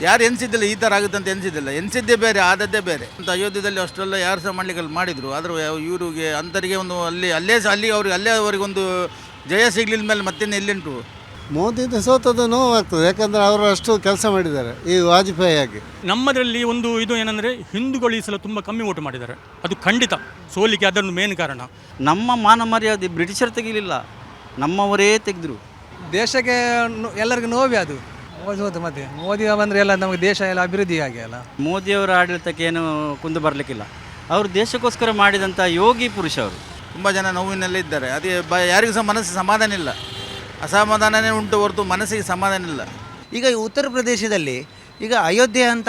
ಯಾರು ಎನಿಸಿದ್ದಿಲ್ಲ ಈ ಥರ ಆಗುತ್ತೆ ಅಂತ ಎನಿಸಿದ್ದಿಲ್ಲ. ಎನಿಸಿದ್ದೇ ಬೇರೆ ಆದದ್ದೇ ಬೇರೆ. ಅಂತ ಅಯೋಧ್ಯದಲ್ಲಿ ಅಷ್ಟೆಲ್ಲ ಯಾರು ಸಹ ಮಾಡ್ಲಿಕ್ಕೆ ಅಲ್ಲಿ ಮಾಡಿದರು. ಆದರೂ ಇವರಿಗೆ ಅಂತರಿಗೆ ಒಂದು ಅಲ್ಲಿ ಅಲ್ಲೇ ಸಹ ಅಲ್ಲಿ ಅವ್ರಿಗೆ ಅಲ್ಲೇ ಅವರಿಗೊಂದು ಜಯ ಸಿಗ್ಲಿಲ್ಲ ಮೇಲೆ ಮತ್ತೇನು ಎಲ್ಲಿಂಟು? ಮೋದಿದು ಸೋತದ್ದು ನೋವಾಗ್ತದೆ. ಯಾಕಂದರೆ ಅವರು ಅಷ್ಟು ಕೆಲಸ ಮಾಡಿದ್ದಾರೆ ಈ ವಾಜಪೇಯಿ ಆಗಿ. ನಮ್ಮದರಲ್ಲಿ ಒಂದು ಇದು ಏನಂದರೆ ಹಿಂದೂಗಳು ಈ ಸಲ ತುಂಬ ಕಮ್ಮಿ ಓಟು ಮಾಡಿದ್ದಾರೆ. ಅದು ಖಂಡಿತ. ಸೋಲಿಕೆ ಅದನ್ನು ಮೇನ್ ಕಾರಣ. ನಮ್ಮ ಮಾನ ಮರ್ಯಾದೆ ಬ್ರಿಟಿಷರು ತೆಗಿಲಿಲ್ಲ. ನಮ್ಮವರೇ ತೆಗೆದ್ರು. ದೇಶಕ್ಕೆ ನೋ- ಎಲ್ಲರಿಗೂ ನೋವೇ ಅದು. ಮೋದಿ ಹೋದ ಮತ್ತೆ. ಮೋದಿ ಬಂದರೆ ಎಲ್ಲ ನಮಗೆ ದೇಶ ಎಲ್ಲ ಅಭಿವೃದ್ಧಿ ಆಗಿ ಅಲ್ಲ? ಮೋದಿಯವರ ಆಡಳಿತಕ್ಕೆ ಏನು ಕುಂದು ಬರಲಿಕ್ಕಿಲ್ಲ. ಅವರು ದೇಶಕ್ಕೋಸ್ಕರ ಮಾಡಿದಂಥ ಯೋಗಿ ಪುರುಷ ಅವರು. ತುಂಬ ಜನ ನೋವಿನಲ್ಲೇ ಇದ್ದಾರೆ. ಅದೇ ಬ ಯಾರಿಗೂ ಸಹ ಮನಸ್ಸಿಗೆ ಸಮಾಧಾನ ಇಲ್ಲ. ಅಸಮಾಧಾನನೇ ಉಂಟು ಹೊರತು ಮನಸ್ಸಿಗೆ ಸಮಾಧಾನ ಇಲ್ಲ. ಈಗ ಈ ಉತ್ತರ ಪ್ರದೇಶದಲ್ಲಿ ಈಗ ಅಯೋಧ್ಯೆ ಅಂತ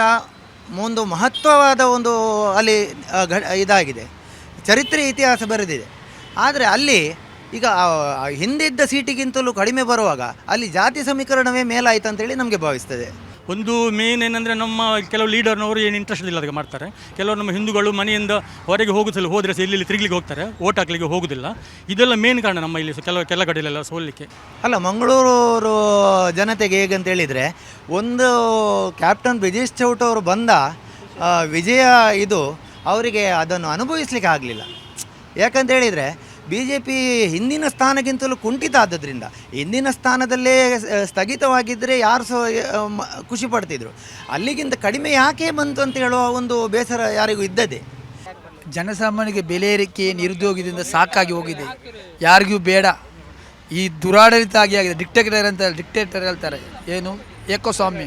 ಒಂದು ಮಹತ್ವವಾದ ಒಂದು ಅಲ್ಲಿ ಘ ಇದಾಗಿದೆ. ಚರಿತ್ರೆ ಇತಿಹಾಸ ಬರೆದಿದೆ. ಆದರೆ ಅಲ್ಲಿ ಈಗ ಆ ಹಿಂದಿದ್ದ ಸೀಟಿಗಿಂತಲೂ ಕಡಿಮೆ ಬರುವಾಗ ಅಲ್ಲಿ ಜಾತಿ ಸಮೀಕರಣವೇ ಮೇಲಾಯಿತು ಅಂತೇಳಿ ನಮಗೆ ಭಾವಿಸ್ತದೆ. ಒಂದು ಮೇನ್ ಏನಂದರೆ ನಮ್ಮ ಕೆಲವು ಲೀಡರ್ನವರು ಏನು ಇಂಟ್ರೆಸ್ಟ್ ಇಲ್ಲ ಅದಕ್ಕೆ ಮಾಡ್ತಾರೆ. ಕೆಲವರು ನಮ್ಮ ಹಿಂದೂಗಳು ಮನೆಯಿಂದ ಹೊರಗೆ ಹೋಗುತ್ತಿಲ್ಲ ಹೋದರೆ ಸಹ ಇಲ್ಲಿ ತಿರುಗಲಿಕ್ಕೆ ಹೋಗ್ತಾರೆ ಓಟ್ ಹಾಕ್ಲಿಕ್ಕೆ ಹೋಗೋದಿಲ್ಲ. ಇದೆಲ್ಲ ಮೇನ್ ಕಾರಣ ನಮ್ಮ ಇಲ್ಲಿ ಕೆಲವು ಕೆಲ ಕಡೆಯಲ್ಲೆಲ್ಲ ಸೋಲಿಕ್ಕೆ. ಅಲ್ಲ ಮಂಗಳೂರು ಜನತೆಗೆ ಹೇಗಂತ ಹೇಳಿದರೆ ಒಂದು ಕ್ಯಾಪ್ಟನ್ ಬ್ರಿಜೇಶ್ ಚೌಟ್ ಅವರು ಬಂದ ವಿಜಯ ಇದು ಅವರಿಗೆ ಅದನ್ನು ಅನುಭವಿಸ್ಲಿಕ್ಕೆ ಆಗಲಿಲ್ಲ. ಯಾಕಂತ ಹೇಳಿದರೆ ಬಿ ಜೆ ಪಿ ಹಿಂದಿನ ಸ್ಥಾನಕ್ಕಿಂತಲೂ ಕುಂಠಿತ ಆದ್ದರಿಂದ, ಹಿಂದಿನ ಸ್ಥಾನದಲ್ಲೇ ಸ್ಥಗಿತವಾಗಿದ್ದರೆ ಯಾರು ಸಹ ಖುಷಿ ಪಡ್ತಿದ್ರು. ಅಲ್ಲಿಗಿಂತ ಕಡಿಮೆ ಯಾಕೆ ಬಂತು ಅಂತ ಹೇಳುವ ಒಂದು ಬೇಸರ ಯಾರಿಗೂ ಇದ್ದದೆ ಜನಸಾಮಾನ್ಯರಿಗೆ ಬೆಲೆ ಏರಿಕೆ, ನಿರುದ್ಯೋಗದಿಂದ ಸಾಕಾಗಿ ಹೋಗಿದೆ. ಯಾರಿಗೂ ಬೇಡ. ಈ ದುರಾಡಳಿತ ಆಗಿ ಆಗಿದೆ. ಡಿಕ್ಟೇಟರ್ ಅಂತ, ಡಿಕ್ಟೇಟರ್ ಹೇಳ್ತಾರೆ. ಏನು? ಏಕೋ ಸ್ವಾಮಿ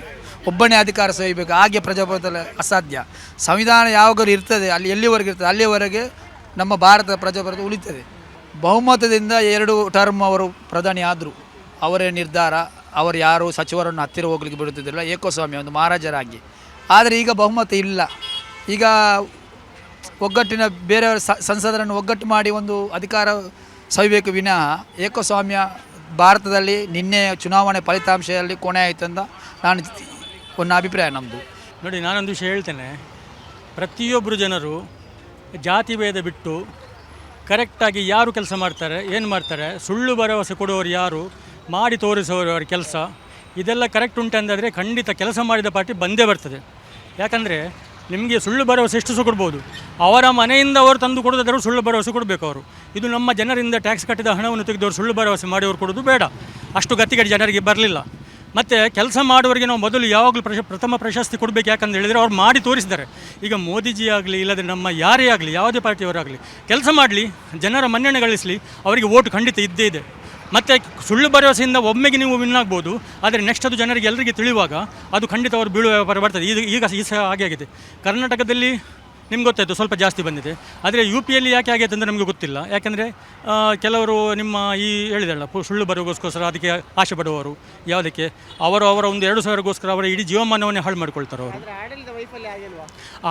ಒಬ್ಬನೇ ಅಧಿಕಾರ ಸಹಿಬೇಕು. ಹಾಗೆ ಪ್ರಜಾಪ್ರಭುತ್ವ ಅಸಾಧ್ಯ. ಸಂವಿಧಾನ ಯಾವಾಗಲೂ ಇರ್ತದೆ. ಅಲ್ಲಿ ಎಲ್ಲಿವರೆಗೆ ಇರ್ತದೆ? ಅಲ್ಲಿಯವರೆಗೆ ನಮ್ಮ ಭಾರತದ ಪ್ರಜಾಪ್ರಭುತ್ವ ಉಳಿತದೆ. ಬಹುಮತದಿಂದ ಎರಡು ಟರ್ಮ್ ಅವರು ಪ್ರಧಾನಿ ಆದರು. ಅವರೇ ನಿರ್ಧಾರ, ಅವರು ಯಾರು ಸಚಿವರನ್ನು ಹತ್ತಿರ ಹೋಗ್ಲಿಕ್ಕೆ ಬಿಡುತ್ತಿದ್ದಿಲ್ಲ, ಏಕೋಸ್ವಾಮಿ ಒಂದು ಮಹಾರಾಜರಾಗಿ. ಆದರೆ ಈಗ ಬಹುಮತ ಇಲ್ಲ. ಈಗ ಒಗ್ಗಟ್ಟಿನ ಬೇರೆ ಸಂಸದರನ್ನು ಒಗ್ಗಟ್ಟು ಮಾಡಿ ಒಂದು ಅಧಿಕಾರ ಸವಿಬೇಕು ವಿನಃ ಏಕಸ್ವಾಮ್ಯ ಭಾರತದಲ್ಲಿ ನಿನ್ನೆ ಚುನಾವಣೆ ಫಲಿತಾಂಶದಲ್ಲಿ ಕೊನೆ ಆಯಿತು ಅಂತ ನಾನು ಒಂದು ಅಭಿಪ್ರಾಯ ನಮ್ಮದು ನೋಡಿ, ನಾನೊಂದು ವಿಷಯ ಹೇಳ್ತೇನೆ. ಪ್ರತಿಯೊಬ್ಬರು ಜನರು ಜಾತಿ ಭೇದ ಬಿಟ್ಟು ಕರೆಕ್ಟಾಗಿ ಯಾರು ಕೆಲಸ ಮಾಡ್ತಾರೆ, ಏನು ಮಾಡ್ತಾರೆ, ಸುಳ್ಳು ಭರವಸೆ ಕೊಡುವವರು ಯಾರು, ಮಾಡಿ ತೋರಿಸುವವರ ಕೆಲಸ, ಇದೆಲ್ಲ ಕರೆಕ್ಟ್ ಉಂಟಂದಾದರೆ ಖಂಡಿತ ಕೆಲಸ ಮಾಡಿದ ಪಾರ್ಟಿ ಬಂದೇ ಬರ್ತದೆ. ಯಾಕಂದರೆ ನಿಮಗೆ ಸುಳ್ಳು ಭರವಸೆ ಎಷ್ಟು ಸಹ ಕೊಡ್ಬೋದು. ಅವರ ಮನೆಯಿಂದ ಅವರು ತಂದು ಕೊಡೋದಾದರೂ ಸುಳ್ಳು ಭರವಸೆ ಕೊಡಬೇಕು ಅವರು. ಇದು ನಮ್ಮ ಜನರಿಂದ ಟ್ಯಾಕ್ಸ್ ಕಟ್ಟಿದ ಹಣವನ್ನು ತೆಗೆದವರು ಸುಳ್ಳು ಭರವಸೆ ಮಾಡಿಯವರು ಕೊಡೋದು ಬೇಡ. ಅಷ್ಟು ಗತಿಗಡಿ ಜನರಿಗೆ ಬರಲಿಲ್ಲ. ಮತ್ತು ಕೆಲಸ ಮಾಡುವವರಿಗೆ ನಾವು ಮೊದಲು ಯಾವಾಗಲೂ ಪ್ರಶ, ಪ್ರಥಮ ಪ್ರಶಸ್ತಿ ಕೊಡಬೇಕು ಯಾಕಂತ ಹೇಳಿದರೆ ಅವ್ರು ಮಾಡಿ ತೋರಿಸಿದ್ದಾರೆ. ಈಗ ಮೋದಿಜಿ ಆಗಲಿ, ಇಲ್ಲದ್ರೆ ನಮ್ಮ ಯಾರೇ ಆಗಲಿ, ಯಾವುದೇ ಪಾರ್ಟಿಯವರಾಗಲಿ ಕೆಲಸ ಮಾಡಲಿ, ಜನರ ಮನ್ನಣೆ ಗಳಿಸಲಿ, ಅವರಿಗೆ ಓಟು ಖಂಡಿತ ಇದ್ದೇ ಇದೆ. ಮತ್ತು ಸುಳ್ಳು ಭರವಸೆಯಿಂದ ಒಮ್ಮೆಗೆ ನೀವು ವಿನ್ ಆಗ್ಬೋದು, ಆದರೆ ನೆಕ್ಸ್ಟ್ ಅದು ಜನರಿಗೆ ಎಲ್ಲರಿಗೆ ತಿಳಿಯುವಾಗ ಅದು ಖಂಡಿತ ಅವರು ಬೀಳುವ ವ್ಯಾಪಾರ ಬರ್ತದೆ. ಇದು ಈಗ ಈ ಸಹ ಹಾಗೆ ಆಗಿದೆ. ಕರ್ನಾಟಕದಲ್ಲಿ ನಿಮ್ಗೆ ಗೊತ್ತಾಯಿತು ಸ್ವಲ್ಪ ಜಾಸ್ತಿ ಬಂದಿದೆ. ಆದರೆ ಯು ಪಿಯಲ್ಲಿ ಯಾಕೆ ಆಗೈತೆ ಅಂತ ನಮಗೆ ಗೊತ್ತಿಲ್ಲ. ಯಾಕೆಂದರೆ ಕೆಲವರು ನಿಮ್ಮ ಈ ಹೇಳಿದಲ್ಲ ಸುಳ್ಳು ಬರೋಗೋಸ್ಕರ ಅದಕ್ಕೆ ಆಶೆ ಪಡುವವರು ಯಾವುದಕ್ಕೆ? ಅವರು ಅವರ ಒಂದು ಎರಡು ಸಾವಿರಗೋಸ್ಕರ ಅವರ ಇಡೀ ಜೀವಮಾನವನ್ನೇ ಹಾಳು ಮಾಡ್ಕೊಳ್ತಾರೆ ಅವರು.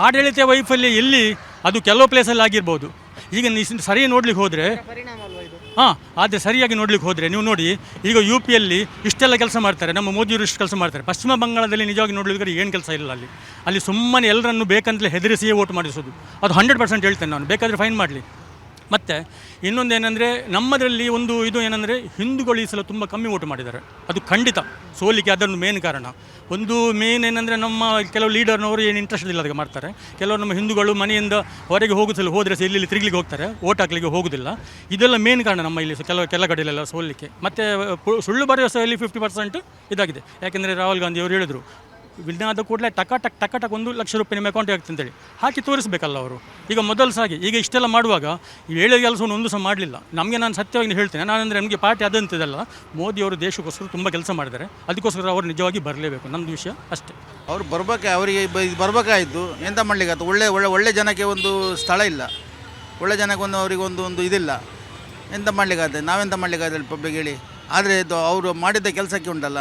ಆಡಳಿತ ವೈಫಲ್ಯ ಎಲ್ಲಿ? ಅದು ಕೆಲವು ಪ್ಲೇಸಲ್ಲಿ ಆಗಿರ್ಬೋದು. ಈಗ ಸರಿ ನೋಡ್ಲಿಕ್ಕೆ ಹೋದರೆ ಹಾಂ, ಆದರೆ ಸರಿಯಾಗಿ ನೋಡ್ಲಿಕ್ಕೆ ಹೋದರೆ, ನೀವು ನೋಡಿ, ಈಗ ಯು ಪಿಯಲ್ಲಿ ಇಷ್ಟೆಲ್ಲ ಕೆಲಸ ಮಾಡ್ತಾರೆ, ನಮ್ಮ ಮೋದಿಯವರು ಇಷ್ಟು ಕೆಲಸ ಮಾಡ್ತಾರೆ. ಪಶ್ಚಿಮ ಬಂಗಾಳದಲ್ಲಿ ನಿಜವಾಗಿ ನೋಡಲಿಕ್ಕೆ ಏನು ಕೆಲಸ ಇಲ್ಲ ಅಲ್ಲಿ. ಅಲ್ಲಿ ಸುಮ್ಮನೆ ಎಲ್ಲರನ್ನು ಬೇಕಂತಲೇ ಹೆದರಿಸಿಯೇ ಓಟ್ ಮಾಡಿಸೋದು. ಅದು ಹಂಡ್ರೆಡ್ ಪರ್ಸೆಂಟ್ ಹೇಳ್ತೇನೆ ನಾನು. ಬೇಕಾದರೆ ಫೈನ್ ಮಾಡಲಿ. ಮತ್ತು ಇನ್ನೊಂದು ಏನಂದರೆ ನಮ್ಮದರಲ್ಲಿ ಒಂದು ಇದು ಏನಂದರೆ ಹಿಂದೂಗಳು ಈ ಸಲ ತುಂಬ ಕಮ್ಮಿ ಓಟು ಮಾಡಿದ್ದಾರೆ. ಅದು ಖಂಡಿತ. ಸೋಲಿಕೆ ಅದೊಂದು ಮೇನ್ ಕಾರಣ. ಒಂದು ಮೇನ್ ಏನಂದರೆ ನಮ್ಮ ಕೆಲವು ಲೀಡರ್ನವರು ಏನು ಇಂಟ್ರೆಸ್ಟ್ ಇಲ್ಲ ಅದಕ್ಕೆ ಮಾಡ್ತಾರೆ. ಕೆಲವರು ನಮ್ಮ ಹಿಂದೂಗಳು ಮನೆಯಿಂದ ಹೊರಗೆ ಹೋಗುತ್ತಿಲ್ಲ ಹೋದರೆ ಸಹ ಇಲ್ಲಿ ತಿರುಗಲಿಕ್ಕೆ ಹೋಗ್ತಾರೆ. ಓಟ್ ಹಾಕ್ಲಿಕ್ಕೆ ಹೋಗೋದಿಲ್ಲ. ಇದೆಲ್ಲ ಮೇನ್ ಕಾರಣ ನಮ್ಮ ಇಲ್ಲಿ ಕೆಲವು, ಕೆಲ ಕಡೆಯಲ್ಲೆಲ್ಲ ಸೋಲಿಕ್ಕೆ. ಮತ್ತು ಸುಳ್ಳು ಇಲ್ಲಿ ಫಿಫ್ಟಿ ಪರ್ಸೆಂಟ್ ಇದಾಗಿದೆ. ಯಾಕೆಂದರೆ ರಾಹುಲ್ ಗಾಂಧಿ ಅವರು ಹೇಳಿದರು ವಿನ್ ಆದ ಕೂಡಲೇ ಟಕ ಟಕ್ ಟಕ ಟಕ್ ಒಂದು ಲಕ್ಷ ರೂಪಾಯಿ ನಿಮ್ಮ ಅಕೌಂಟಿಗೆ ಆಗ್ತದೆ ಅಂತೇಳಿ. ಹಾಕಿ ತೋರಿಸಬೇಕಲ್ಲ ಅವರು. ಈಗ ಮೊದಲು ಸಾಗಿ, ಈಗ ಇಷ್ಟೆಲ್ಲ ಮಾಡುವಾಗ ಏಳು ಕೆಲಸವನ್ನು ಒಂದು ಸಹ ಮಾಡಲಿಲ್ಲ. ನಮಗೆ ನಾನು ಸತ್ಯವಾಗಿ ಹೇಳ್ತೇನೆ, ನಾನಂದರೆ ನಮಗೆ ಪಾರ್ಟಿ ಅದಂತಿದೆಲ್ಲ ಮೋದಿ ಅವರು ದೇಶಕ್ಕೋಸ್ಕರ ತುಂಬ ಕೆಲಸ ಮಾಡಿದ್ದಾರೆ. ಅದಕ್ಕೋಸ್ಕರ ಅವರು ನಿಜವಾಗಿ ಬರಲೇಬೇಕು. ನಮ್ಮದು ವಿಷಯ ಅಷ್ಟೇ. ಅವ್ರು ಬರಬೇಕೆ, ಅವರಿಗೆ ಬರಬೇಕಾಯಿತು. ಎಂತ ಮಾಡಲಿಕ್ಕೆ ಮಾಡ್ಲಿಕ್ಕೆ ಒಳ್ಳೆ ಒಳ್ಳೆ ಒಳ್ಳೆ ಜನಕ್ಕೆ ಒಂದು ಸ್ಥಳ ಇಲ್ಲ. ಒಳ್ಳೆ ಜನಕ್ಕೆ ಒಂದು, ಅವರಿಗೆ ಒಂದು ಒಂದು ಇದಿಲ್ಲ. ಎಂತ ಮಾಡ್ಲಿಕ್ಕಾಗ್ತದೆ ನಾವೆಂತ ಮಾಡ್ಲಿಕ್ಕಾಗ್ತದೆ ಪಬ್ಲಿಕ್ ಹೇಳಿ? ಆದರೆ ಇದು ಅವರು ಮಾಡಿದ ಕೆಲಸಕ್ಕೆ ಉಂಟಲ್ಲ.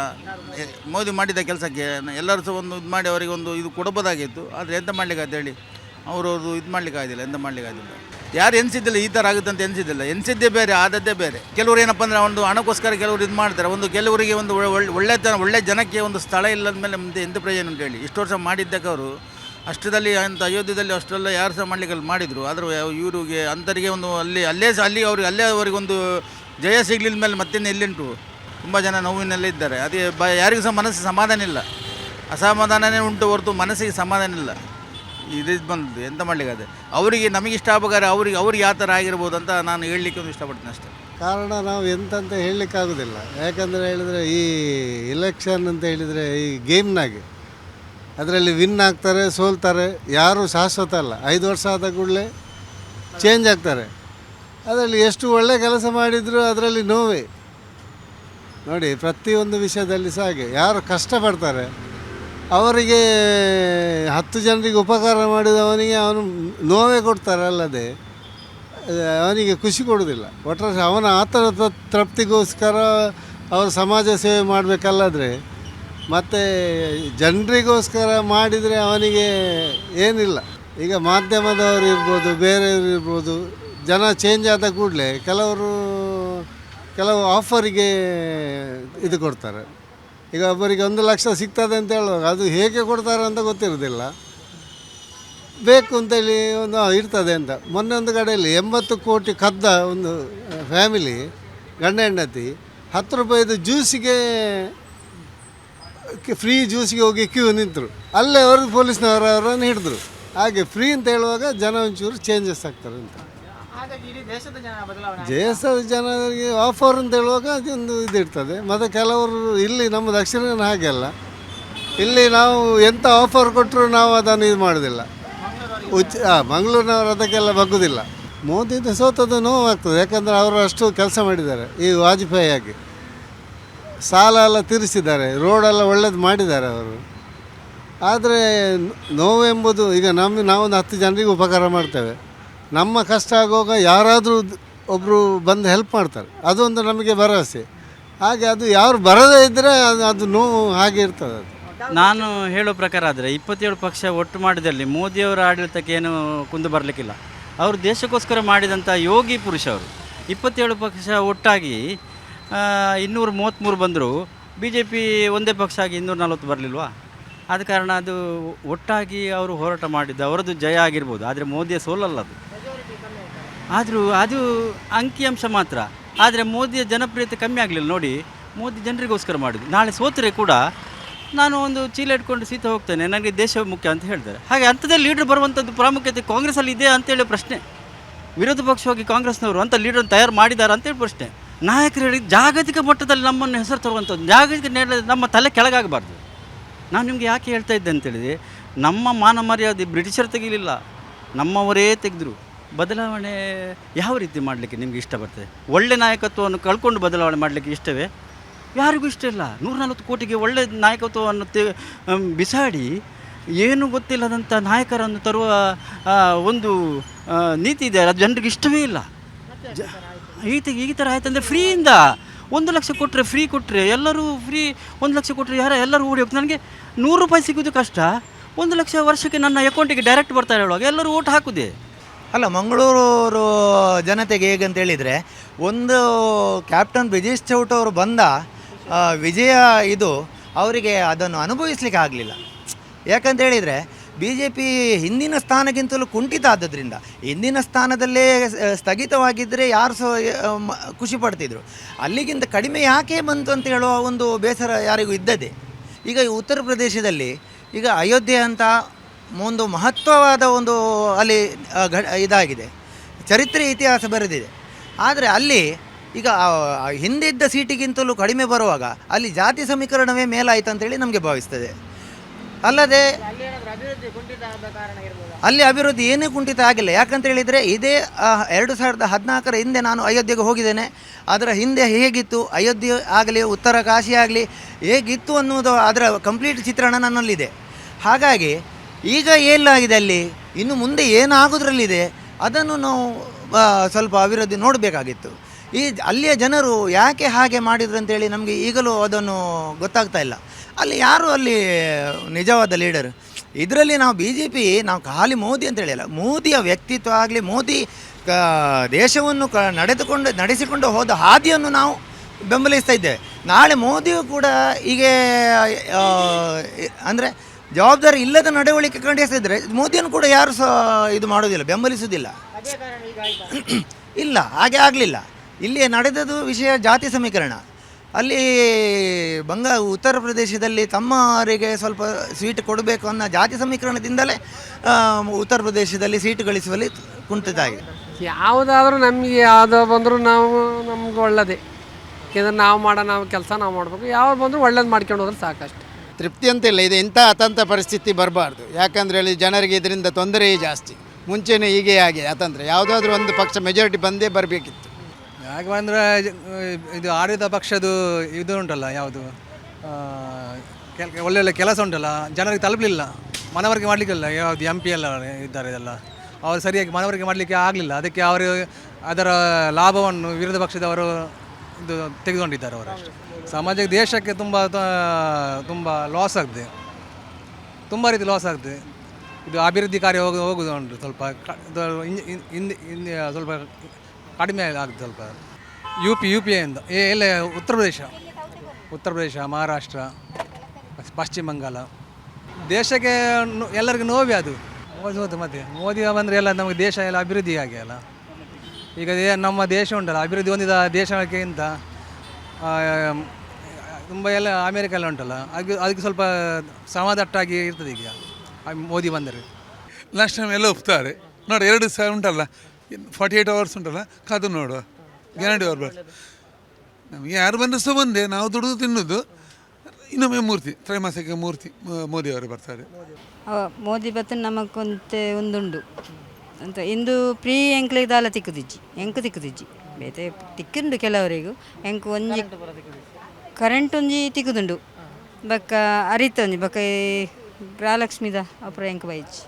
ಮೋದಿ ಮಾಡಿದ ಕೆಲಸಕ್ಕೆ ಎಲ್ಲರೂ ಸಹ ಒಂದು ಇದು ಮಾಡಿ ಅವರಿಗೆ ಒಂದು ಇದು ಕೊಡಬೋದಾಗಿತ್ತು ಆದರೆ ಎಂತ ಮಾಡ್ಲಿಕ್ಕಾಗ್ತದೆ ಹೇಳಿ? ಅವರು ಇದು ಮಾಡ್ಲಿಕ್ಕಾಗಿಲ್ಲ ಎಂತ ಮಾಡ್ಲಿಕ್ಕಾಗಿಲ್ಲ ಯಾರು ಎನಿಸಿದ್ದಿಲ್ಲ, ಈ ಥರ ಆಗುತ್ತೆ ಅಂತ ಎನಿಸಿದ್ದಿಲ್ಲ. ಎನಿಸಿದ್ದೇ ಬೇರೆ, ಆದದ್ದೇ ಬೇರೆ. ಕೆಲವರು ಏನಪ್ಪ ಅಂದರೆ ಒಂದು ಹಣಕ್ಕೋಸ್ಕರ ಕೆಲವರು ಇದು ಮಾಡ್ತಾರೆ. ಒಂದು ಕೆಲವರಿಗೆ ಒಂದು ಒಳ್ಳೆ ಒಳ್ಳೆ ಜನ, ಒಳ್ಳೆ ಜನಕ್ಕೆ ಒಂದು ಸ್ಥಳ ಇಲ್ಲದ ಮೇಲೆ ಮುಂದೆ ಎಂತ ಪ್ರಯೋಜನ ಅಂತ ಹೇಳಿ? ಇಷ್ಟು ವರ್ಷ ಮಾಡಿದ್ದಕ್ಕೆ ಅವರು ಅಷ್ಟದಲ್ಲಿ ಅಂತ ಅಯೋಧ್ಯದಲ್ಲಿ ಅಷ್ಟೆಲ್ಲ ಯಾರು ಸಹ ಮಾಡ್ಲಿಕ್ಕೆ ಮಾಡಿದರು. ಆದರೂ ಇವರಿಗೆ ಅಂಥರಿಗೆ ಒಂದು ಅಲ್ಲಿ, ಅಲ್ಲೇ ಸಹ ಅಲ್ಲಿ ಅವ್ರಿಗೆ, ಅಲ್ಲೇ ಅವರಿಗೊಂದು ಜಯ ಸಿಗ್ಲಿಲ್ಲ ಮೇಲೆ ಮತ್ತಿನ್ನು ಎಲ್ಲಿಂಟು? ತುಂಬ ಜನ ನೋವಿನಲ್ಲೇ ಇದ್ದಾರೆ. ಅದೇ ಬ ಯಾರಿಗೂ ಸಹ ಮನಸ್ಸಿಗೆ ಸಮಾಧಾನ ಇಲ್ಲ. ಅಸಮಾಧಾನನೇ ಉಂಟು ಹೊರತು ಮನಸ್ಸಿಗೆ ಸಮಾಧಾನ ಇಲ್ಲ. ಇದು ಬಂದು ಎಂತ ಮಾಡಲಿಕ್ಕೆ ಅದೇ? ಅವರಿಗೆ ನಮಗೆ ಇಷ್ಟ ಆಗಬೇಕಾದ್ರೆ ಅವ್ರಿಗೆ ಅವ್ರಿಗೆ ಯಾವ ಥರ ಆಗಿರ್ಬೋದು ಅಂತ ನಾನು ಹೇಳಲಿಕ್ಕೆ ಒಂದು ಇಷ್ಟಪಡ್ತೀನಿ ಅಷ್ಟೇ. ಕಾರಣ ನಾವು ಎಂತಂತ ಹೇಳಲಿಕ್ಕಾಗೋದಿಲ್ಲ ಯಾಕಂದರೆ ಹೇಳಿದರೆ ಈ ಇಲೆಕ್ಷನ್ ಅಂತ ಹೇಳಿದರೆ ಈ ಗೇಮ್ನಾಗೆ. ಅದರಲ್ಲಿ ವಿನ್ ಆಗ್ತಾರೆ, ಸೋಲ್ತಾರೆ. ಯಾರೂ ಶಾಶ್ವತ ಅಲ್ಲ. ಐದು ವರ್ಷ ಆದ ಕೂಡಲೇ ಚೇಂಜ್ ಆಗ್ತಾರೆ. ಅದರಲ್ಲಿ ಎಷ್ಟು ಒಳ್ಳೆ ಕೆಲಸ ಮಾಡಿದರೂ ಅದರಲ್ಲಿ ನೋವೇ. ನೋಡಿ, ಪ್ರತಿಯೊಂದು ವಿಷಯದಲ್ಲಿ ಸಹ ಹಾಗೆ. ಯಾರು ಕಷ್ಟಪಡ್ತಾರೆ, ಅವರಿಗೆ ಹತ್ತು ಜನರಿಗೆ ಉಪಕಾರ ಮಾಡಿದವನಿಗೆ ಅವನು ನೋವೇ ಕೊಡ್ತಾರೆ ಅಲ್ಲದೆ, ಅವನಿಗೆ ಖುಷಿ ಕೊಡೋದಿಲ್ಲ ಒಟ್ಟಾರೆ ಅವನ ಆತರ ತೃಪ್ತಿಗೋಸ್ಕರ ಅವರು ಸಮಾಜ ಸೇವೆ ಮಾಡಬೇಕಲ್ಲಾದರೆ, ಮತ್ತು ಜನರಿಗೋಸ್ಕರ ಮಾಡಿದರೆ ಅವನಿಗೆ ಏನಿಲ್ಲ. ಈಗ ಮಾಧ್ಯಮದವರು ಇರ್ಬೋದು, ಬೇರೆಯವರು ಇರ್ಬೋದು ಜನ ಚೇಂಜ್ ಆದ ಕೂಡಲೇ ಕೆಲವರು, ಕೆಲವು ಆಫರಿಗೆ ಇದು ಕೊಡ್ತಾರೆ. ಈಗ ಒಬ್ಬರಿಗೆ ಒಂದು ಲಕ್ಷ ಸಿಗ್ತದೆ ಅಂತ ಹೇಳುವಾಗ ಅದು ಹೇಗೆ ಕೊಡ್ತಾರೆ ಅಂತ ಗೊತ್ತಿರೋದಿಲ್ಲ. ಬೇಕು ಅಂತೇಳಿ ಒಂದು ಇರ್ತದೆ ಅಂತ. ಮೊನ್ನೆ ಒಂದು ಕಡೆಯಲ್ಲಿ ಎಂಬತ್ತು ಕೋಟಿ ಕದ್ದ ಒಂದು ಫ್ಯಾಮಿಲಿ ಗಂಡ ಹೆಂಡತಿ, ಹತ್ತು ರೂಪಾಯಿದು ಜ್ಯೂಸಿಗೆ ಫ್ರೀ ಜ್ಯೂಸಿಗೆ ಹೋಗಿ ಕ್ಯೂ ನಿಂತರು. ಅಲ್ಲೇ ಅವ್ರಿಗೆ ಪೊಲೀಸ್ನವರವರನ್ನು ಹಿಡಿದ್ರು. ಹಾಗೆ ಫ್ರೀ ಅಂತ ಹೇಳುವಾಗ ಜನ ಒಂಚೂರು ಚೇಂಜಸ್ ಆಗ್ತಾರೆ ಅಂತ. ದೇಶದ ಜನರಿಗೆ ಆಫರ್ ಅಂತ ಹೇಳುವಾಗ ಅದೊಂದು ಇದು ಇರ್ತದೆ. ಮತ್ತು ಕೆಲವರು ಇಲ್ಲಿ ನಮ್ಮ ದಕ್ಷಿಣ ಹಾಗೆ ಅಲ್ಲ. ಇಲ್ಲಿ ನಾವು ಎಂಥ ಆಫರ್ ಕೊಟ್ಟರು ನಾವು ಅದನ್ನು ಇದು ಮಾಡೋದಿಲ್ಲ. ಉಚ್ಚ ಹಾಂ ಮಂಗಳೂರಿನವರು ಅದಕ್ಕೆಲ್ಲ ಬಗ್ಗುದಿಲ್ಲ. ಮೋದಿದು ಸೋತದ್ದು ನೋವಾಗ್ತದೆ. ಯಾಕಂದರೆ ಅವರು ಅಷ್ಟು ಕೆಲಸ ಮಾಡಿದ್ದಾರೆ ಈ ವಾಜಪೇಯಿ ಆಗಿ. ಸಾಲ ಎಲ್ಲ ತೀರಿಸಿದ್ದಾರೆ ರೋಡೆಲ್ಲ ಒಳ್ಳೇದು ಮಾಡಿದ್ದಾರೆ ಅವರು. ಆದರೆ ನೋವೆಂಬುದು ಈಗ ನಮ್ಮ ನಾವೊಂದು ಹತ್ತು ಜನರಿಗೆ ಉಪಕಾರ ಮಾಡ್ತೇವೆ. ನಮ್ಮ ಕಷ್ಟ ಆಗುವಾಗ ಯಾರಾದರೂ ಒಬ್ಬರು ಬಂದು ಹೆಲ್ಪ್ ಮಾಡ್ತಾರೆ. ಅದೊಂದು ನಮಗೆ ಭರವಸೆ. ಹಾಗೆ ಅದು ಯಾರು ಬರದೇ ಇದ್ದರೆ ಅದು ಅದು ನೋವು ಹಾಗೆ ಇರ್ತದೆ ಅದು. ನಾನು ಹೇಳೋ ಪ್ರಕಾರ ಆದರೆ ಇಪ್ಪತ್ತೇಳು ಪಕ್ಷ ಒಟ್ಟು ಮಾಡಿದಲ್ಲಿ ಮೋದಿಯವರ ಆಡಳಿತಕ್ಕೆ ಏನು ಕುಂದು ಬರಲಿಕ್ಕಿಲ್ಲ. ಅವರು ದೇಶಕ್ಕೋಸ್ಕರ ಮಾಡಿದಂಥ ಯೋಗಿ ಪುರುಷ ಅವರು. ಇಪ್ಪತ್ತೇಳು ಪಕ್ಷ ಒಟ್ಟಾಗಿ ಇನ್ನೂರ ಮೂವತ್ತ್ಮೂರು ಬಂದರು. ಬಿ ಜೆ ಪಿ ಒಂದೇ ಪಕ್ಷ ಆಗಿ ಇನ್ನೂರ ನಲ್ವತ್ತು ಬರಲಿಲ್ವಾ? ಆದ ಕಾರಣ ಅದು ಒಟ್ಟಾಗಿ ಅವರು ಹೋರಾಟ ಮಾಡಿದ್ದು ಅವರದ್ದು ಜಯ ಆಗಿರ್ಬೋದು. ಆದರೆ ಮೋದಿಯ ಸೋಲಲ್ಲ ಅದು. ಆದರೂ ಅದು ಅಂಕಿಅಂಶ ಮಾತ್ರ. ಆದರೆ ಮೋದಿಯ ಜನಪ್ರಿಯತೆ ಕಮ್ಮಿ ಆಗಲಿಲ್ಲ ನೋಡಿ, ಮೋದಿ ಜನರಿಗೋಸ್ಕರ ಮಾಡಿದ್ದು. ನಾಳೆ ಸೋತರೆ ಕೂಡ ನಾನು ಒಂದು ಚೀಲ ಇಟ್ಕೊಂಡು ಸೀತೆ ಹೋಗ್ತೇನೆ, ನನಗೆ ದೇಶ ಮುಖ್ಯ ಅಂತ ಹೇಳ್ತಾರೆ. ಹಾಗೆ ಅಂಥದ್ದೇ ಲೀಡರ್ ಬರುವಂಥದ್ದು ಪ್ರಾಮುಖ್ಯತೆ ಕಾಂಗ್ರೆಸ್ಸಲ್ಲಿ ಇದೆ ಅಂತೇಳಿ ಪ್ರಶ್ನೆ. ವಿರೋಧ ಪಕ್ಷವಾಗಿ ಕಾಂಗ್ರೆಸ್ನವರು ಅಂತ ಲೀಡರ್ ತಯಾರು ಮಾಡಿದ್ದಾರೆ ಅಂತೇಳಿ ಪ್ರಶ್ನೆ. ನಾಯಕರು ಹೇಳಿ ಜಾಗತಿಕ ಮಟ್ಟದಲ್ಲಿ ನಮ್ಮನ್ನು ಹೆಸರು ತರುವಂಥದ್ದು, ಜಾಗತಿಕ ನೆಲೆ ನಮ್ಮ ತಲೆ ಕೆಳಗಾಗಬಾರ್ದು. ನಾನು ನಿಮಗೆ ಯಾಕೆ ಹೇಳ್ತಾ ಇದ್ದೆ ಅಂತೇಳಿದರೆ ನಮ್ಮ ಮಾನ ಮರ್ಯಾದೆ ಬ್ರಿಟಿಷರು ತೆಗೀಲಿಲ್ಲ, ನಮ್ಮವರೇ ತೆಗೆದ್ರು. ಬದಲಾವಣೆ ಯಾವ ರೀತಿ ಮಾಡಲಿಕ್ಕೆ ನಿಮಗೆ ಇಷ್ಟ ಬರ್ತದೆ? ಒಳ್ಳೆ ನಾಯಕತ್ವವನ್ನು ಕಳ್ಕೊಂಡು ಬದಲಾವಣೆ ಮಾಡಲಿಕ್ಕೆ ಇಷ್ಟವೇ? ಯಾರಿಗೂ ಇಷ್ಟ ಇಲ್ಲ. ನೂರ ನಲ್ವತ್ತು ಕೋಟಿಗೆ ಒಳ್ಳೆ ನಾಯಕತ್ವವನ್ನು ತೆ ಬಿಸಾಡಿ ಏನು ಗೊತ್ತಿಲ್ಲದಂಥ ನಾಯಕರನ್ನು ತರುವ ಒಂದು ನೀತಿ ಇದೆ. ಅದು ಜನರಿಗೆ ಇಷ್ಟವೇ ಇಲ್ಲ. ಈ ಈ ಥರ ಆಯ್ತಂದರೆ ಫ್ರೀಯಿಂದ ಒಂದು ಲಕ್ಷ ಕೊಟ್ಟರೆ ಫ್ರೀ ಕೊಟ್ಟರೆ ಎಲ್ಲರೂ ಫ್ರೀ, ಒಂದು ಲಕ್ಷ ಕೊಟ್ಟರೆ ಯಾರ, ಎಲ್ಲರೂ ಓಡಿ ಹೋಗ್ತಾರೆ. ನನಗೆ ನೂರು ರೂಪಾಯಿ ಸಿಗೋದು ಕಷ್ಟ. ಒಂದು ಲಕ್ಷ ವರ್ಷಕ್ಕೆ ನನ್ನ ಅಕೌಂಟಿಗೆ ಡೈರೆಕ್ಟ್ ಬರ್ತಾರೆ ಹೇಳುವಾಗ ಎಲ್ಲರೂ ಓಟ್ ಹಾಕುದೇ. ಅಲ್ಲ ಮಂಗಳೂರು ಜನತೆಗೆ ಹೇಗಂತ ಹೇಳಿದರೆ, ಒಂದು ಕ್ಯಾಪ್ಟನ್ ಬ್ರಿಜೇಶ್ ಚೌಟ್ ಅವರು ಬಂದ ವಿಜಯ ಇದು, ಅವರಿಗೆ ಅದನ್ನು ಅನುಭವಿಸ್ಲಿಕ್ಕೆ ಆಗಲಿಲ್ಲ. ಯಾಕಂತ ಹೇಳಿದರೆ ಬಿ ಜೆ ಪಿ ಹಿಂದಿನ ಸ್ಥಾನಕ್ಕಿಂತಲೂ ಕುಂಠಿತ ಆದ್ದರಿಂದ, ಹಿಂದಿನ ಸ್ಥಾನದಲ್ಲೇ ಸ್ಥಗಿತವಾಗಿದ್ದರೆ ಯಾರು ಸಹ ಖುಷಿ ಪಡ್ತಿದ್ರು. ಅಲ್ಲಿಗಿಂತ ಕಡಿಮೆ ಯಾಕೆ ಬಂತು ಅಂತ ಹೇಳುವ ಒಂದು ಬೇಸರ ಯಾರಿಗೂ ಇದ್ದದೆ ಈಗ ಉತ್ತರ ಪ್ರದೇಶದಲ್ಲಿ, ಈಗ ಅಯೋಧ್ಯೆ ಅಂತ ಒಂದು ಮಹತ್ವವಾದ ಒಂದು ಅಲ್ಲಿ ಘ ಇದಾಗಿದೆ. ಚರಿತ್ರೆ ಇತಿಹಾಸ ಬರೆದಿದೆ. ಆದರೆ ಅಲ್ಲಿ ಈಗ ಆ, ಆ ಹಿಂದೆ ಇದ್ದ ಸೀಟಿಗಿಂತಲೂ ಕಡಿಮೆ ಬರುವಾಗ ಅಲ್ಲಿ ಜಾತಿ ಸಮೀಕರಣವೇ ಮೇಲಾಯಿತು ಅಂತೇಳಿ ನಮಗೆ ಭಾವಿಸ್ತದೆ. ಅಲ್ಲದೆ ಅಲ್ಲಿ ಅಭಿವೃದ್ಧಿ ಏನೇ ಕುಂಠಿತ ಆಗಿಲ್ಲ. ಯಾಕಂತ ಹೇಳಿದರೆ ಇದೇ ಎರಡು ಸಾವಿರದ ಹದಿನಾಲ್ಕರ ಹಿಂದೆ ನಾನು ಅಯೋಧ್ಯೆಗೆ ಹೋಗಿದ್ದೇನೆ. ಅದರ ಹಿಂದೆ ಹೇಗಿತ್ತು? ಅಯೋಧ್ಯೆ ಆಗಲಿ ಉತ್ತರ ಕಾಶಿ ಆಗಲಿ ಹೇಗಿತ್ತು ಅನ್ನೋದು ಅದರ ಕಂಪ್ಲೀಟ್ ಚಿತ್ರಣ ನನ್ನಲ್ಲಿದೆ. ಹಾಗಾಗಿ ಈಗ ಏನಾಗಿದೆ ಅಲ್ಲಿ? ಇನ್ನು ಮುಂದೆ ಏನಾಗೋದ್ರಲ್ಲಿದೆ? ಅದನ್ನು ನಾವು ಸ್ವಲ್ಪ ಅಭಿವೃದ್ಧಿ ನೋಡಬೇಕಾಗಿತ್ತು. ಈ ಅಲ್ಲಿಯ ಜನರು ಯಾಕೆ ಹಾಗೆ ಮಾಡಿದ್ರು ಅಂತೇಳಿ ನಮಗೆ ಈಗಲೂ ಅದನ್ನು ಗೊತ್ತಾಗ್ತಾ ಇಲ್ಲ. ಅಲ್ಲಿ ಯಾರು ಅಲ್ಲಿ ನಿಜವಾದ ಲೀಡರ್ ಇದರಲ್ಲಿ ನಾವು ಬಿ ಜೆ ಪಿ ನಾವು ಖಾಲಿ ಮೋದಿ ಅಂತ ಹೇಳಿಲ್ಲ. ಮೋದಿಯ ವ್ಯಕ್ತಿತ್ವ ಆಗಲಿ, ಮೋದಿ ಕ ದೇಶವನ್ನು ಕ, ನಡೆದುಕೊಂಡು, ನಡೆಸಿಕೊಂಡು ಹೋದ ಹಾದಿಯನ್ನು ನಾವು ಬೆಂಬಲಿಸ್ತಾ ಇದ್ದೇವೆ. ನಾಳೆ ಮೋದಿಯು ಕೂಡ ಹೀಗೆ ಅಂದರೆ ಜವಾಬ್ದಾರಿ ಇಲ್ಲದ ನಡವಳಿಕೆ ಖಂಡಿಸಿದರೆ ಮೋದಿಯನ್ನು ಕೂಡ ಯಾರು ಸಹ ಇದು ಮಾಡೋದಿಲ್ಲ ಬೆಂಬಲಿಸುವುದಿಲ್ಲ. ಇಲ್ಲ ಹಾಗೆ ಆಗಲಿಲ್ಲ. ಇಲ್ಲಿ ನಡೆದದು ವಿಷಯ ಜಾತಿ ಸಮೀಕರಣ. ಅಲ್ಲಿ ಬಂಗಾ ಉತ್ತರ ಪ್ರದೇಶದಲ್ಲಿ ತಮ್ಮವರಿಗೆ ಸ್ವಲ್ಪ ಸೀಟ್ ಕೊಡಬೇಕು ಅನ್ನೋ ಜಾತಿ ಸಮೀಕರಣದಿಂದಲೇ ಉತ್ತರ ಪ್ರದೇಶದಲ್ಲಿ ಸೀಟು ಗಳಿಸುವಲ್ಲಿ ಕುಂಠಿತ ಆಗಿದೆ ಯಾವುದಾದ್ರೂ ನಮಗೆ ಯಾವುದು ಬಂದರೂ ನಾವು ನಮ್ಗೆ ಒಳ್ಳೇದೇ. ಯಾಕಂದ್ರೆ ನಾವು ಮಾಡೋ ನಾವು ಕೆಲಸ ನಾವು ಮಾಡಬೇಕು. ಯಾವ್ದು ಬಂದರೂ ಒಳ್ಳೇದು ಮಾಡ್ಕೊಂಡು ಹೋದ್ರೆ ಸಾಕಷ್ಟು. ತೃಪ್ತಿ ಅಂತ ಇಲ್ಲ. ಇದು ಇಂಥ ಅತಂತ ಪರಿಸ್ಥಿತಿ ಬರಬಾರ್ದು. ಯಾಕಂದರೆ ಹೇಳಿ ಜನರಿಗೆ ಇದರಿಂದ ತೊಂದರೆಯೇ ಜಾಸ್ತಿ. ಮುಂಚೆನೇ ಹೀಗೆ ಆಗಿ ಅತಂತ್ರ. ಯಾವುದಾದ್ರೂ ಒಂದು ಪಕ್ಷ ಮೆಜಾರಿಟಿ ಬಂದೇ ಬರಬೇಕಿತ್ತು. ಯಾಕೆ ಬಂದರೆ, ಇದು ಆಡಳಿತ ಪಕ್ಷದ್ದು ಇದು ಉಂಟಲ್ಲ, ಯಾವುದು? ಕೆಲ, ಒಳ್ಳೆ ಒಳ್ಳೆ ಕೆಲಸ ಉಂಟಲ್ಲ, ಜನರಿಗೆ ತಲುಪಲಿಲ್ಲ. ಮನವರಿಕೆ ಮಾಡಲಿಕ್ಕಿಲ್ಲ. ಯಾವುದು ಎಂ ಪಿ ಎಲ್ಲ ಇದ್ದಾರೆ ಇದೆಲ್ಲ. ಅವರು ಸರಿಯಾಗಿ ಮನವರಿಕೆ ಮಾಡಲಿಕ್ಕೆ ಆಗಲಿಲ್ಲ. ಅದಕ್ಕೆ ಅವರು ಅದರ ಲಾಭವನ್ನು ವಿರೋಧ ಪಕ್ಷದವರು ಇದು ತೆಗೆದುಕೊಂಡಿದ್ದಾರೆ ಅವರು ಸಮಾಜಕ್ಕೆ ದೇಶಕ್ಕೆ ತುಂಬ ತುಂಬ ಲಾಸ್ ಆಗ್ತದೆ. ತುಂಬ ರೀತಿ ಲಾಸ್ ಆಗ್ತದೆ. ಇದು ಅಭಿವೃದ್ಧಿ ಕಾರ್ಯ ಹೋಗಿ, ಹೋಗುದು ಉಂಟು ಸ್ವಲ್ಪ ಹಿಂದೆ ಹಿಂದೆ ಸ್ವಲ್ಪ ಕಡಿಮೆ ಆಗ್ತದೆ ಸ್ವಲ್ಪ. ಯು ಪಿ ಯು ಪಿ ಇಂದ. ಎಲ್ಲ, ಉತ್ತರ ಪ್ರದೇಶ? ಉತ್ತರ ಪ್ರದೇಶ, ಮಹಾರಾಷ್ಟ್ರ ಪಶ್ಚಿಮ ಬಂಗಾಳ. ದೇಶಕ್ಕೆ ಎಲ್ಲರಿಗೂ ನೋವೇ ಅದು. ಮೋದಿ ಹೋದ ಮತ್ತೆ, ಮೋದಿ ಬಂದರೆ ಎಲ್ಲ ನಮಗೆ ದೇಶ ಎಲ್ಲ ಅಭಿವೃದ್ಧಿ ಆಗಿ ಅಲ್ಲ. ಈಗ ನಮ್ಮ ದೇಶ ಉಂಟಲ್ಲ, ಅಭಿವೃದ್ಧಿ ಹೊಂದಿದ ದೇಶಕ್ಕಿಂತ ತುಂಬ ಎಲ್ಲ ಅಮೇರಿಕ ಎಲ್ಲ ಉಂಟಲ್ಲ ಅದಕ್ಕೆ ಅದಕ್ಕೆ ಸ್ವಲ್ಪ ಸಮಾಧಟ್ಟಾಗಿ ಇರ್ತದೆ ಈಗ ಮೋದಿ ಬಂದರೆ. ಲಾಸ್ಟ್ ಟೈಮ್ ಎಲ್ಲ ಒಪ್ತಾರೆ. ನೋಡಿ ಎರಡು ಸಹ ಉಂಟಲ್ಲ ಫಾರ್ಟಿ ಏಯ್ಟ್ ಅವರ್ಸ್ ಉಂಟಲ್ಲ ಕಾದು ನೋಡುವ ಗ್ಯಾರಂಟಿ ಅವರ್ ಬರ್ ನಮಗೆ ಯಾರು ಬಂದರೂ ಸಹ ಒಂದೇ ನಾವು ದುಡಿದು ತಿನ್ನೋದು ಇನ್ನೊಮ್ಮೆ ಮೂರ್ತಿ ತ್ರೈಮಾಸಿಕ ಮೂರ್ತಿ ಮೋದಿ ಅವರು ಬರ್ತಾರೆ. ಮೋದಿ ಬತ್ತ ನಮಗೊಂತೆ ಒಂದುಂಡು ಅಂತ ಇಂದು ಪ್ರೀ ಎಂಕ್ಲಿಗೆ ದಾಲ ತಿಕ್ಕುದಿಜ್ಜಿ ಎಂಕು ತಿಕ್ಕುದಿಜ್ಜಿ. ಬೇತೆ ತಿಕ್ಕುಂಡು ಕೆಲವರಿಗೂ ಎಂಕು ಒಂಜಿ ಕರೆಂಟ್ ಒಂಜಿ ತಿಕ್ಕುದುಂಡು. ಬಕ್ಕ ಅರಿತ ಒಂಜಿ ಬಕ್ಕ ಈ ಗೃಹಲಕ್ಷ್ಮಿದ ಅಪುರ ಎಂಕ್ ಬೈಜಿ